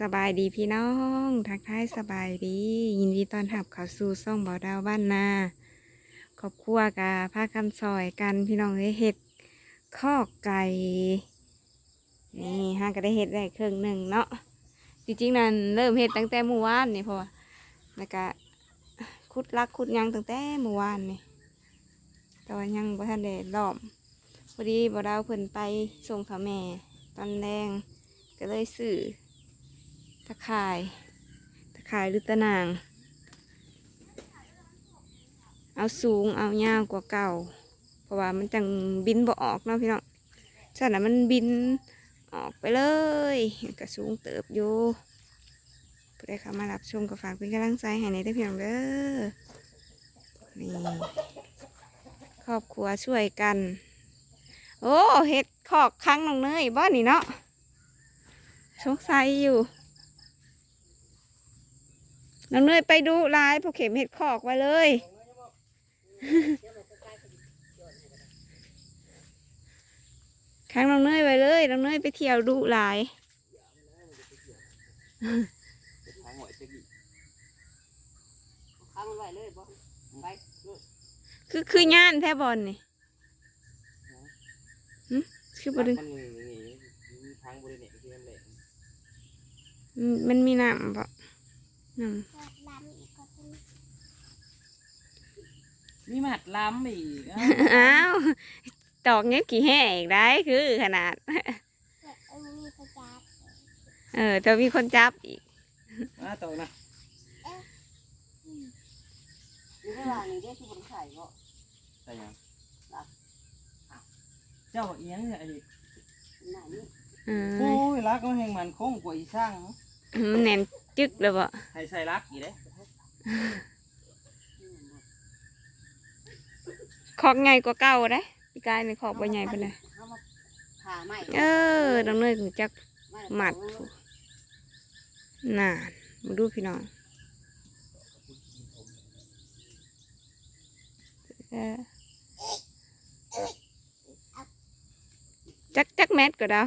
สบายดีพี่น้อง ทักทายสบายดี ยินดีต้อนรับเข้าสู่ซ่องบ่าวดาวบ้านนาครอบครัวกะพากันซอยกันพี่น้องได้เห็ดข้อไก่นี่ห้าก็ได้เห็ดได้ครึ่งหนึ่งเนาะจริงๆนั่นเริ่มเห็ดตั้งแต่เมื่อวานนี่เพราะว่าแล้วก็ขุดลักขุดยังตั้งแต่เมื่อวานนี่แต่ว่ายังบ่ทันได้ล้อมพอดีบ่าวดาวเพิ่นไปส่งเขาแม่ตอนแรงก็เลยซื้อ ตะข่าย ตะข่ายหรือตะนาง เอาสูงเอายาวกว่าเก่า เพราะว่ามันจังบินบ่ออกเนาะพี่น้องฉะนั้นมันบินออกไปเลยก็สูงเติบอยู่ผู้ใดเข้ามารับชมก็ฝากเป็นกำลังใจให้ในเด้อพี่น้องเด้อนี่ครอบครัวช่วยกัน โอ้เห็ดขอกครั้งน้องเนยบ้านนี่เนาะสงสัยอยู่ น้องเนยไปดูลายพอเข็มเห็ดขอกไว้เลย ค้างน้องเนยไว้เลยน้องเนยไปเที่ยวดูลายทางหอยจะกี่ข้างมันไว้เลยบ่ไปเลยคือคือย่านแทบอลนี่หึคือบริมันนี่นี่มีทางบริเวณที่นั่นแหละมันมีน้ำปะ น้มีหมัดล้ำอีกำอ้าวตอกเงี้ยกี่แห่อีกได้คือขนาด เออจะมีคนจับอีกมาต่อนะนี่ได้ว่านี่ได้ที่บ่ได้ใส่บ่ใช่ยังเจ้าเอียงเนี่ยไอ้หน้านี้เอโอ้อยรักมันแห่งมันคงกว่าอีสร้าง มันแน่นจึกเลยปะให้ใส่รักอีเด้ขอกใหญ่กว่าเก่าได้พี่กายในขอกบ่ใหญ่ไปเลยเฮามาผ่าไม้เออน้องเนยถึงจักหมัดน่านมาดูพี่น้องเออจักจักแมทก็ดาว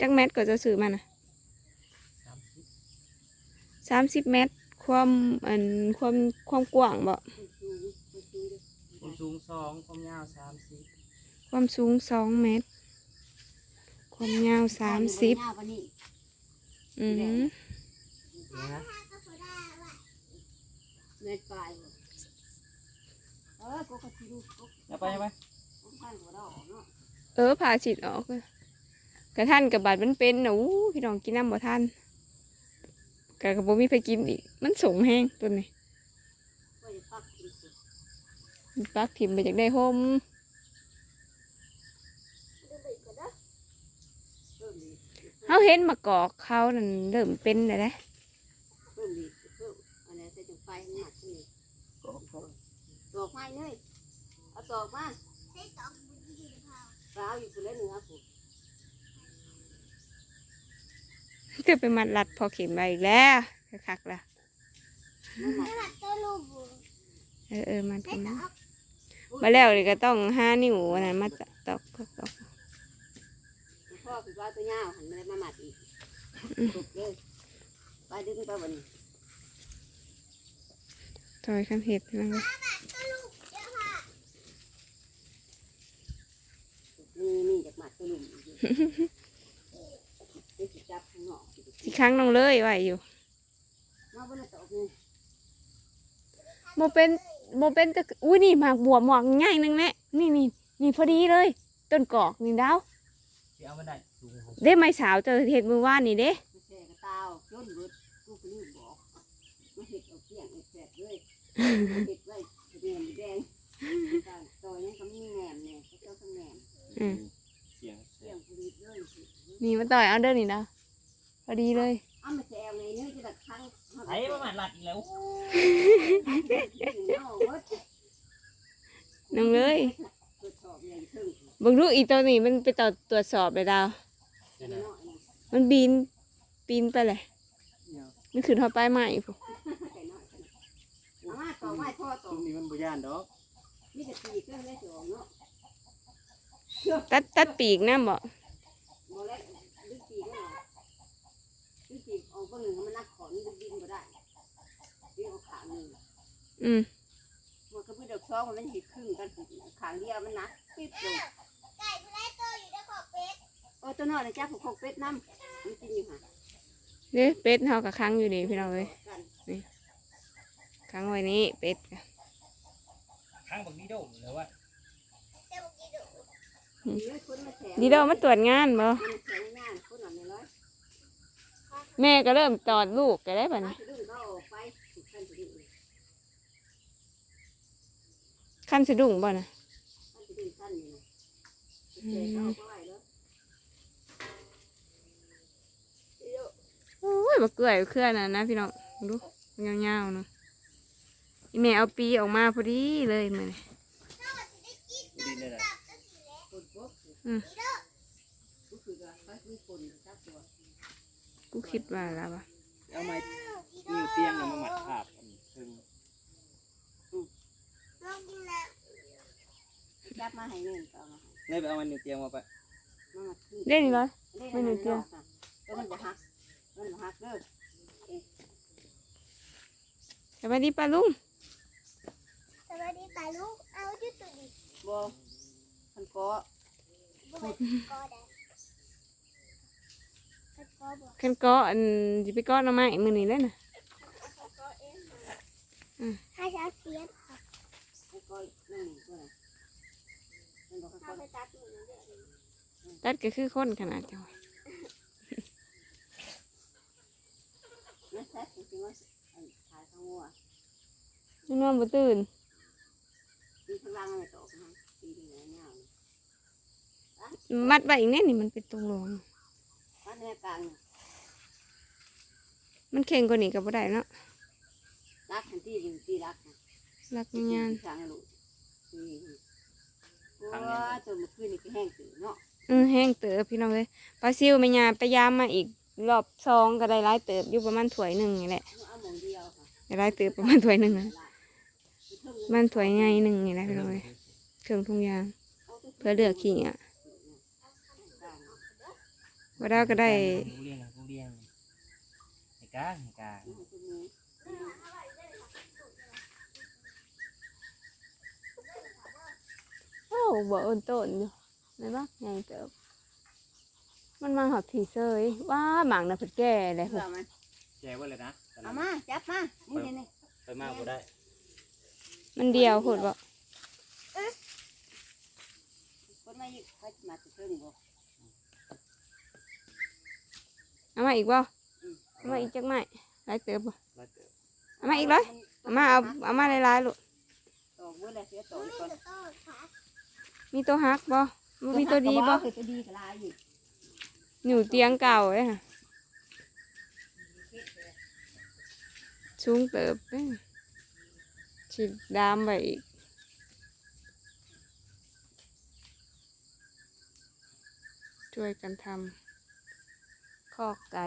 จักแมทก็จะซื้อมานะ สามสิบเมตร ความอันความความกว้างบ่ความสูงสองความยาวสามสิบความสูงสองเมตร ความยาวสามสิบหน้าวันนี้อืมนี่นะเม็ดปลายบ่เออกูก็สิรู้กูอย่าไปอย่าไปกูพันบ่ได้ออกเนาะเออผ่าฉีดออกเลยกระท่านกับบาดมันเป็นนะอู้พี่น้องกินน้ำบ่ท่าน กะกระบ่มีไปกินอีก มันสมแห้งตัวนี้ปักกินสิมันปักถิ่มไปจากได้โฮมเพิ่มเขาเห็นมากอกเขานั่นเริ่มเป็นเลยนะเพิ่มดีเพิ่มอันนี้ใส่จังไฟนักนี่ก็ก็ตอกไม้เลยเอาตอกมาใส่ตอกบุญที่เผาเปล่าอยู่พุ่นแล้ว เหนือพุ่นก็ไปมัดรัดพอเข็มไปอีกแล้วคักๆละนั่นน่ะเออเออมัดกันนะมาแล้วเลยก็ต้องห้านิ้วอันนั้นมาตอกตอกตอกพ่อคือว่าตัวยาวหันมาเลยมาหมัดอีกตุกเลยไปดึงไปวันนี้ถอยขั้นเห็ดนั่นเลยนี่นี่จากหมัดตัวหลุม อยู่นี่สิจับข้างนอกสิครั้งน้องเลยไว้อยู่มาบนตอกนี่โมเป็นโมเป็นจะอุ้ยนี่หมากบัวหมากใหญ่หนึงแน่นี่นี่นี่พอดีเลยต้นกอกนี่ดาวที่เอามาได้สูงหกเด้ไม้สาวเจอเห็ดมือว่านนี่เด้มาแช่กระตาวจนเบิดกูก็ลืมบอกมาเห็ดเอาเกี้ยงเอาแสบเลยเห็ดไว้แหนมแดงต่อยังก็มีแหนมเนี่ยเขาเจ้าข้างแหนม อืม เสียง เกี้ยงผลิตเลย นี่มา ต่อยเอาเด้อนี่ดาวพอดีเลยเอามาแซวในนี้จะแบบครั้งไอ้มาหมัดหลัดอีกแล้วน้องเลยตรวจสอบอย่างถึงเบิ่งดูอีตัวนี้มันไปต่อตรวจสอบเลยดาวเดี๋ยวนะน้อยนะมันบินปีนไปเลยเนี่ยมันขึ้นทอดป้ายใหม่พุ่นไก่น้อยกันเอามาต่อไม้พ่อต่อตรงนี้มันบ่ย่านดอกนี่จะตีเครื่องได้สองเนาะตัดตัดปีกนะบ่โมเล็ก หนึ่งมันนักขอนี่ดึนก็ได้ดึงเอาขาหนึ่งอืมมันก็เพื่เด็กช่องมันเห็ดครึ่งกันขาเรียวมันนักปิ๊บลงไก่ตัวแรกตอยู่ในขอบเป็ดเออตัวน้อยละจ้าของขอบเป็ดน้ำมันกินอยู่ค่ะเนี่ยเป็ดเท่ากับค้างอยู่นี่พี่เราเลยนี่ค้างไว้นี้เป็ดค้างบักดีโดหรือว่าดีโดมันตรวจงานบ่ แถวงานคนหน่อยไม่ร้อยแม่ก็เริ่มตอดลูกก็ได้บัดมานี้สะดุ้งก็ออกไปถูกขั้นสะดุ้งขั้นสะดุ้งบ่น่ะขั้นสะดุ้งขั้นนี่นะเจ๊ก็เอาไปไว้แล้วโอ้ยบ่เกลื่อยเคลื่อนน่ะนะพี่น้องดูยาวๆเนาะอีแม่เอาปีออกมาพอดีเลยมื้อนี้ดินเลยนะคนพบอืม ก็คือว่าไปมีคนจับตัว กูคิดว่าแล้วว่ะเอาไม้นิ้วเตียงน่ะมาหมัดภาพอันซึ่งลองกินแล้วจับมาให้เงินต่อมาเลยไปเอาไม้นิ้วเตียงมาไปมามาขึ้นเด้นี่เลยไม่หนึ่งเดียว แล้วมันจะหักมันจะหักเด้อสวัสดีป้าลุงสวัสดีป่าลูก เอาจุดตัวดิบ่มันก็บ่เป็นกอได้ เป็นกอบ่คันก็อันสิไปก้อนเอาไม้มื้อนี้เลยน่ะให้ชาเสียนค่ะมันก็นั่นก็เลยมันบอกถ้าเขาไปตัดมือเด้อตัดก็คือคนขนาดเจ้าไม่แซ่บจริงๆว่าถ่ายข้างวัวนี่นอนบ่ตื่นตีข้างล่างเลยตกนะตีดีเลยเงามัดไว้อีกแน่นี่มันเป็นตรงรอง วัดในกลางมันเข่งกว่านี้ก็บ่ได้เนาะรักทันทีหรือตีรักนะรักงานทางลูกนี่ว้าจนเมื่อคืนนี่ก็แห้งตื่นเนาะอือแห้งเติบพี่น้องเอ้ยปลาซิวแม่ยาไปยามมาอีกรอบสองก็ได้หลายเติบอยู่ประมาณถ้วยหนึงนี่แหละเอาหมองเดียวค่ะได้หลายเติบประมาณถ้วยหนึงอะมันถ้วยใหญ่หนึงนี่แหละพี่น้องเอ้ยเครื่องทุกอย่างเพื่อเลือกขี้อะ บ่ได้ก็ได้กูเลี้ยงนะกูเลี้ยงไอ้กาไอ้กาโอ้บ่เอิ้นต้นอยู่ไหนบ่ใหญ่เติบมันมาหอบผีเซยว้าหมางน่ะเพิ่นแก่เลยเพื่อมันแจกไว้เลยนะเอามาจับมามึงเห็นไหมไปมากกูได้มันเดียวโคตรบ่คนมาอีกไปมาจะเพิ่งบ่ เอามาอีกบ่เอามาอีกจักไม้หลายเติบบ่เอามาอีกเลยเอามาเอาเอามาหลายๆลูกตอกเมื่อไรเสียตอกไม่ก่อนจะต้องค่ะมีตัวฮักบ่บ่มีตัวดีบ่คือตัวดีก็ลายอยู่อยู่เตียงเก่าเลยค่ะสูงเติบเด้ฉีดดามไปอีกช่วยกันทำ คอกไก่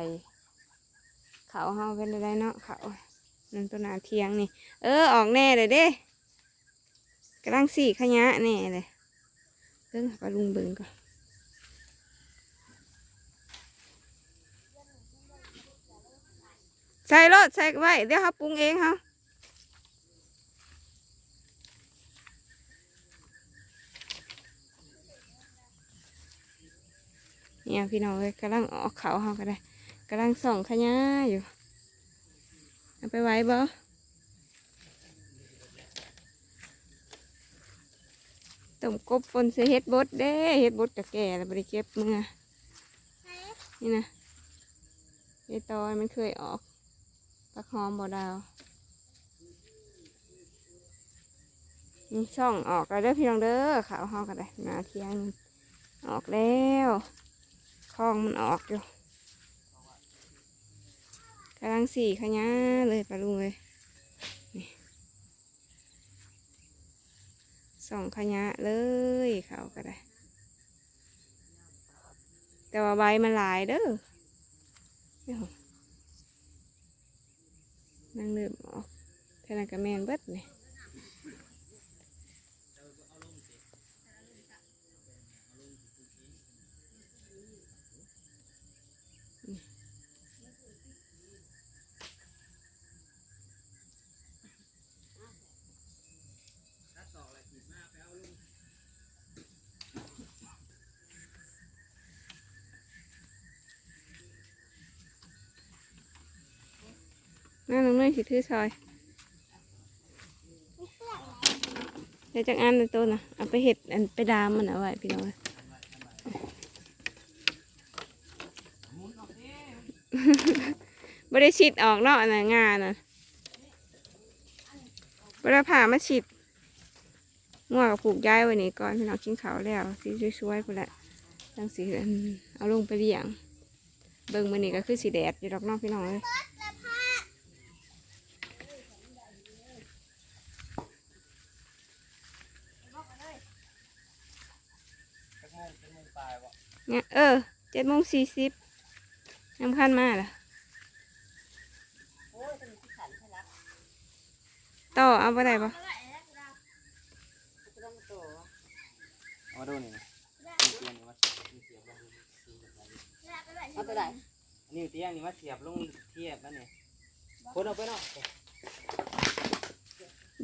เขาเฮาเป็นอะไรเนาะเขานั่นตัวหนาเทียงนี่ เออออกแน่เลยเด้กำลังสี่ขยะแน่เลยเพิ่งไปลุงเบิงก่อนใส่รถใส่ไว้เดี๋ยวเขาปรุงเองเขา เนี่ยพี่น้องเลยกำลังออกเขาเขาก็ได้กำลังส่องขยะอยู่เอาไปไว้บ่ต้มกบปนเสเฮ็ดบดเด้เฮ็ดบดกับแก่แล้วบริเก็บเมื่อนี่นะไอตอยมันเคยออกผักหอมบ่ดาวนี่ช่องออกแล้วเด้อพี่น้องเด้อขาวหอกันได้หนาเทียงออกแล้ว คลองมันออกอยู่กำลังสี่ขยะเลยปลาลุงเลยส่องขยะเลยเขาก็ได้ แต่ว่าใบมันหลายเด้อนั่งเริ่มออกเท่านั้นก็แมนเบิดเลย น่าน้องเนสิถือซอยเดี๋ยวจากอันในตัวนะเอาไปเห็ดอันไปดามมันเอาไว้พี่น้องไม่ได้ฉีดออกเนาะอันะงานนะเวลาผ่ามาฉีดง่วกับผูกย้ายไว้นี่ก่อนพี่น้องกินขาวแล้วสีสวยๆพุ่นแหละจังสีเอาลงไปเลี้ยง เบิ่งมันนี่ก็คือสีแดดอยู่ดอกนอกพี่น้องเลย จักโมงจักโมงปลายวะ เนี่ยเออเจ็ดโมงสี่สิบยังพันมาล่ะโอ้ยจะมีที่ขันใช่ละต่อเอาไปได้ปะจะต้องต่อเอามาดูนี่เตียงนี่มามีเสียบลงเสียบลงเอาไปไหนอันนี้เตียงนี่มาเสียบลงเทียบแล้วนี่คนเอาไปเนาะ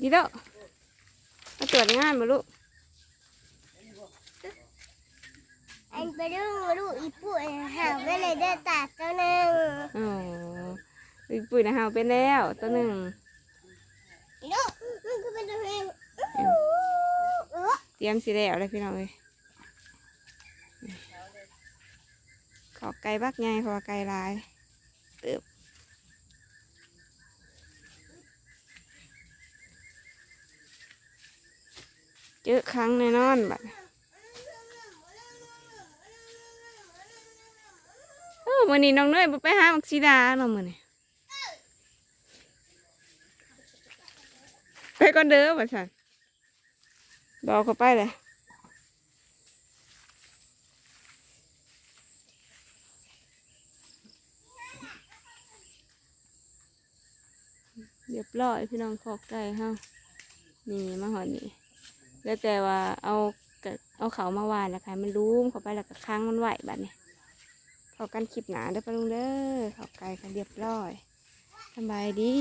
ดีเด้อมาตรวจงานมาลูก อัน ไปดูดูอีปุ่นหาไปเลยเดินตาตัวหนึ่งอ๋ออีปุ๋ยนะฮาวเป็นแล้วตัวหนึ่งดูมันก็เป็นตัวเองเออเตรียมสีแล้วเลยพี่น้องเลยขอไก่บักไงเพราะว่าไก่ลายเติบเจอครั้งแน่นอนบัด เออวันนี้น้องเนยบ่ไปหามักซีดาเนาะมื้อนี้ไปก่อนเด้อบัดซันบอกเขาไปเลยเรียบร้อยพี่น้องขอกไก่เฮานี่มาหอนี่แล้วแต่ว่าเอาเอาเขามาวานแล้วค่ะมันรูมเข้าไปแล้วก็ค้างมันไหวบัดนี้ ขอกันคลิปหนาเด้อปะลุงเด้อขอกไกลกันเรียบร้อยสำบายดี